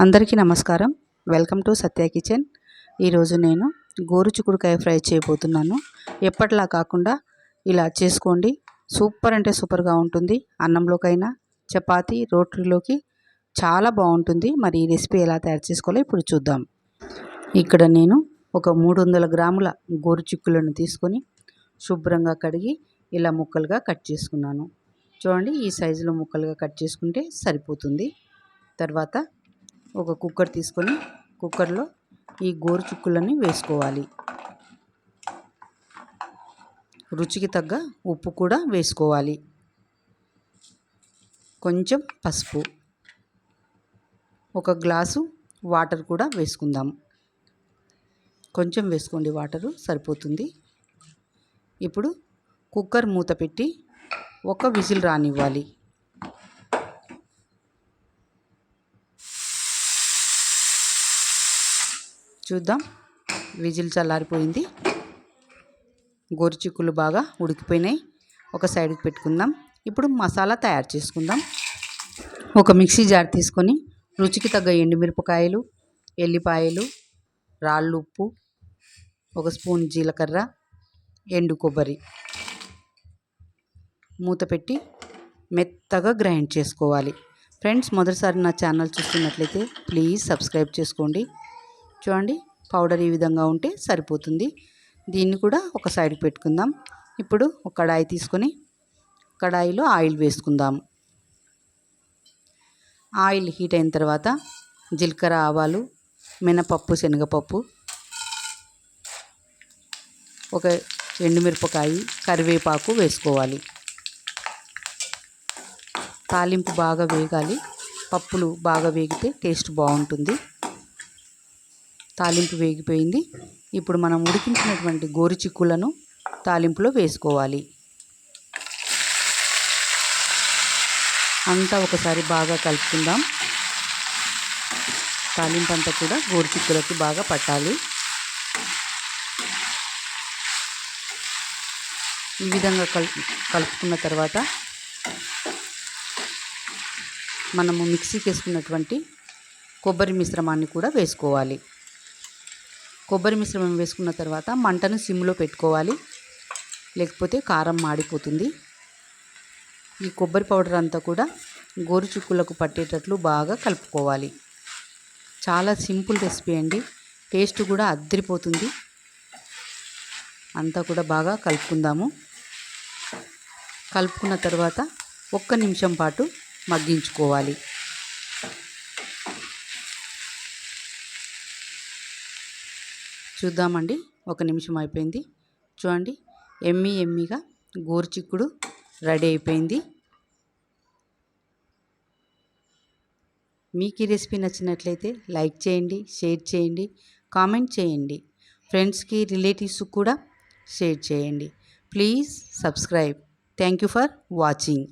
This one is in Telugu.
అందరికీ నమస్కారం. వెల్కమ్ టు సత్య కిచెన్ ఈరోజు నేను గోరు చిక్కుడుకాయ ఫ్రై చేయబోతున్నాను. ఎప్పటిలా కాకుండా ఇలా చేసుకోండి. సూపర్ అంటే సూపర్గా ఉంటుంది. అన్నంలోకైనా చపాతి రోట్రీలోకి చాలా బాగుంటుంది. మరి ఈ రెసిపీ ఎలా తయారు చేసుకోవాలో ఇప్పుడు చూద్దాం. ఇక్కడ నేను ఒక మూడు వందల గ్రాముల గోరు చిక్కులను తీసుకొని శుభ్రంగా కడిగి ఇలా ముక్కలుగా కట్ చేసుకున్నాను. చూడండి ఈ సైజులో ముక్కలుగా కట్ చేసుకుంటే సరిపోతుంది. తర్వాత ఒక కుక్కర్ తీసుకొని కుక్కర్లో ఈ గోరు వేసుకోవాలి. రుచికి తగ్గ ఉప్పు కూడా వేసుకోవాలి. కొంచెం పసుపు. ఒక గ్లాసు వాటర్ కూడా వేసుకుందాం. కొంచెం వేసుకోండి వాటరు సరిపోతుంది. ఇప్పుడు కుక్కర్ మూత పెట్టి ఒక విజిల్ రానివ్వాలి. చూద్దాం. విజిల్ చల్లారిపోయింది. గోరుచిక్కులు బాగా ఉడికిపోయినాయి. ఒక సైడ్కి పెట్టుకుందాం. ఇప్పుడు మసాలా తయారు చేసుకుందాం. ఒక మిక్సీ జార్ తీసుకొని రుచికి తగ్గ ఎండుమిరపకాయలు ఎల్లిపాయలు రాళ్ళు ఉప్పు ఒక స్పూన్ జీలకర్ర ఎండు కొబ్బరి మూత పెట్టి మెత్తగా గ్రైండ్ చేసుకోవాలి. ఫ్రెండ్స్ మొదటిసారి నా ఛానల్ చూస్తున్నట్లయితే ప్లీజ్ సబ్స్క్రైబ్ చేసుకోండి. చూడండి పౌడర్ ఈ విధంగా ఉంటే సరిపోతుంది. దీన్ని కూడా ఒక సైడ్కి పెట్టుకుందాం. ఇప్పుడు ఒక కడాయి తీసుకొని కడాయిలో ఆయిల్ వేసుకుందాం. ఆయిల్ హీట్ అయిన తర్వాత జీలకర్ర ఆవాలు మినపప్పు శనగపప్పు ఒక ఎండుమిరపకాయ కరివేపాకు వేసుకోవాలి. తాలింపు బాగా వేగాలి. పప్పులు బాగా వేగితే టేస్ట్ బాగుంటుంది. తాలింపు వేగిపోయింది. ఇప్పుడు మనం ఉడికించినటువంటి గోరు చిక్కులను తాలింపులో వేసుకోవాలి. అంతా ఒకసారి బాగా కలుపుకుందాం. తాలింపు అంతా కూడా గోరు చిక్కులకి బాగా పట్టాలి. ఈ విధంగా కల్ కలుపుకున్న తర్వాత మనము మిక్సీకి వేసుకున్నటువంటి కొబ్బరి మిశ్రమాన్ని కూడా వేసుకోవాలి. కొబ్బరి మిశ్రమం వేసుకున్న తర్వాత మంటను సిమ్లో పెట్టుకోవాలి. లేకపోతే కారం మాడిపోతుంది. ఈ కొబ్బరి పౌడర్ అంతా కూడా గోరు చుక్కులకు పట్టేటట్లు బాగా కలుపుకోవాలి. చాలా సింపుల్ రెసిపీ అండి. టేస్ట్ కూడా అద్దరిపోతుంది. అంతా కూడా బాగా కలుపుకుందాము. కలుపుకున్న తర్వాత ఒక్క నిమిషం పాటు మగ్గించుకోవాలి. చూద్దామండి. ఒక నిమిషం అయిపోయింది. చూడండి. ఎమ్మి ఎమ్మిగా గోరుచిక్కుడు రెడీ అయిపోయింది. మీకు ఈ రెసిపీ నచ్చినట్లయితే లైక్ చేయండి షేర్ చేయండి కామెంట్ చేయండి. ఫ్రెండ్స్కి రిలేటివ్స్కి కూడా షేర్ చేయండి. Please subscribe. Thank you for watching.